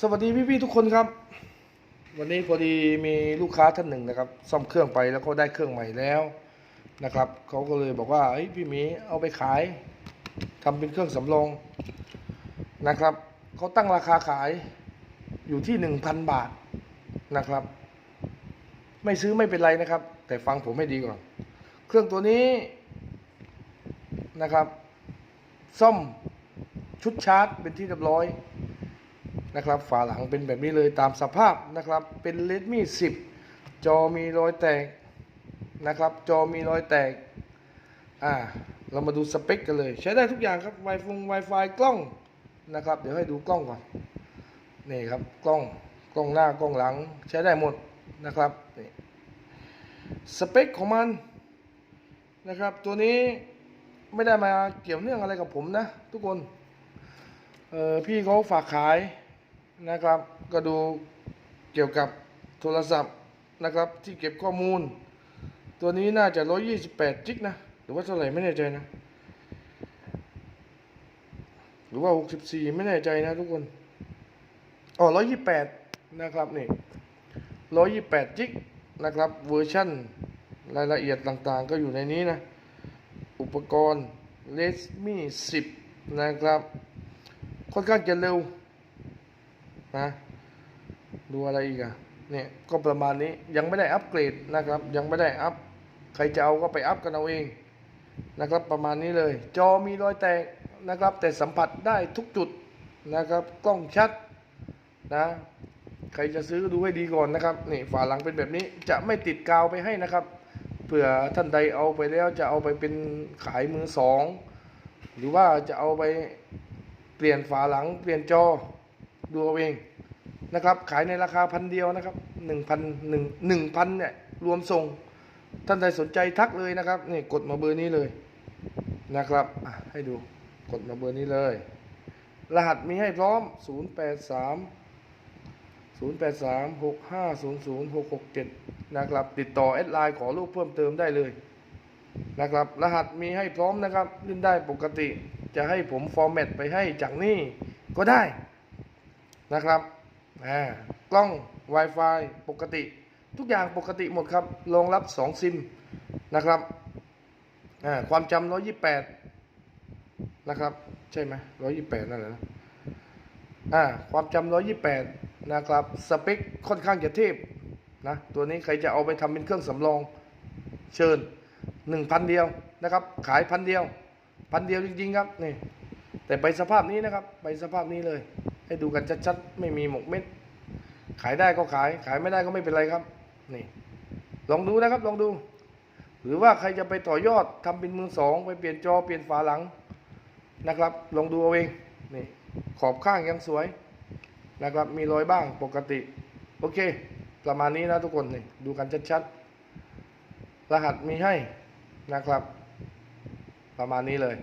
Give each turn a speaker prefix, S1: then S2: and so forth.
S1: สวัสดีพี่ๆทุกคนครับ วันนี้พอดีมีลูกค้าท่านหนึ่งนะครับ ซ่อมเครื่องไปแล้วก็ได้เครื่องใหม่แล้วนะครับเขาก็เลยบอกว่าเฮ้ยพี่หมีเอาไปขายทำเป็นเครื่องสำรองนะครับเขาตั้งราคาขายอยู่ที่หนึ่งพันบาทนะครับ ไม่ซื้อไม่เป็นไรนะครับ แต่ฟังผมให้ดีก่อน เครื่องตัวนี้นะครับ ซ่อมชุดชาร์จเป็นที่เรียบร้อย นะครับฝาหลังเป็นแบบนี้เลยตามสภาพนะครับ เป็นเลดมี่10จอมีรอยแตกนะครับ จอมีรอยแตกอ่าเรามาดูสเปคกันเลย ใช้ได้ทุกอย่างครับไวฟง Wi-Fi กล้องนะครับ เดี๋ยวให้ดูกล้องก่อนนี่ครับกล้องกล้องหน้ากล้องหลังใช้ได้หมดนะครับนี่สเปคของมันนะครับ ตัวนี้ไม่ได้มาเกี่ยวเนื่องอะไรกับผมนะ ทุกคนเออพี่เขาฝากขาย นะครับ ก็ดูเกี่ยวกับโทรศัพท์นะครับที่เก็บข้อมูล ตัวนี้น่าจะ 128จิกนะ หรือว่าเท่าไหร่ไม่แน่ใจนะ หรือว่า 64 ไม่แน่ใจนะทุกคนอ๋อ128 นะครับนี่128จิกนะครับเวอร์ชั่นรายละเอียดต่างๆ ก็อยู่ในนี้นะ อุปกรณ์ Redmi 10 นะครับ ค่อนข้างจะเร็ว นะ ดูอะไรอีกอะเนี่ยก็ประมาณนี้ยังไม่ได้อัปเกรดนะครับ ยังไม่ได้อัพใครจะเอาก็ไปอัพกันเอาเองนะครับ ประมาณนี้เลย จอมีรอยแตกนะครับ แต่สัมผัสได้ทุกจุดนะครับ กล้องชัดนะใครจะซื้อดูให้ดีก่อนนะครับนี่ฝาหลังเป็นแบบนี้จะไม่ติดกาวไปให้นะครับเผื่อท่านใดเอาไปแล้วจะเอาไปเป็นขายมือสองหรือว่าจะเอาไปเปลี่ยนฝาหลังเปลี่ยนจอ ดูเอาเองนะครับ ขายในราคาพันเดียวนะครับหนึ่งพันหนึ่งหนึ่งพันเนี่ยรวมส่ง ท่านใดสนใจทักเลยนะครับนี่กดมาเบอร์นี้เลยนะครับให้ดูกดมาเบอร์นี้เลย รหัสมีให้พร้อม 083 083 6500 667 นะครับ ติดต่อแอดไลน์ขอรูปเพิ่มเติมได้เลยนะครับ รหัสมีให้พร้อมนะครับเล่นได้ปกติ จะให้ผมฟอร์แมตไปให้จากนี่ก็ได้ นะครับอ่ากล้อง Wi-Fi ปกติ ทุกอย่างปกติหมดครับรองรับ 2 ซิมนะครับอ่าความจำ128นะครับ ใช่ไหม128นั่นแหละนะอ่าความจำ128นะครับ สเปคค่อนข้างจะเทพนะตัวนี้ใครจะเอาไปทำเป็นเครื่องสำรองเชิญ1,000เดียวนะครับ ขายพันเดียวพันเดียวจริงๆครับนี่แต่ไปสภาพนี้นะครับ ไปสภาพนี้เลย ให้ดูกันชัดๆ ไม่มีหมกเม็ด ขายได้ก็ขาย ขายไม่ได้ก็ไม่เป็นไรครับ นี่ ลองดูนะครับ ลองดู หรือว่าใครจะไปต่อยอดทำเป็นมือสองไปเปลี่ยนจอเปลี่ยนฝาหลังนะครับ ลองดูเอาเอง นี่ ขอบข้างยังสวยนะครับ มีรอยบ้างปกติ โอเค ประมาณนี้นะทุกคน นี่ ดูกันชัดๆ รหัสมีให้นะครับ ประมาณนี้เลย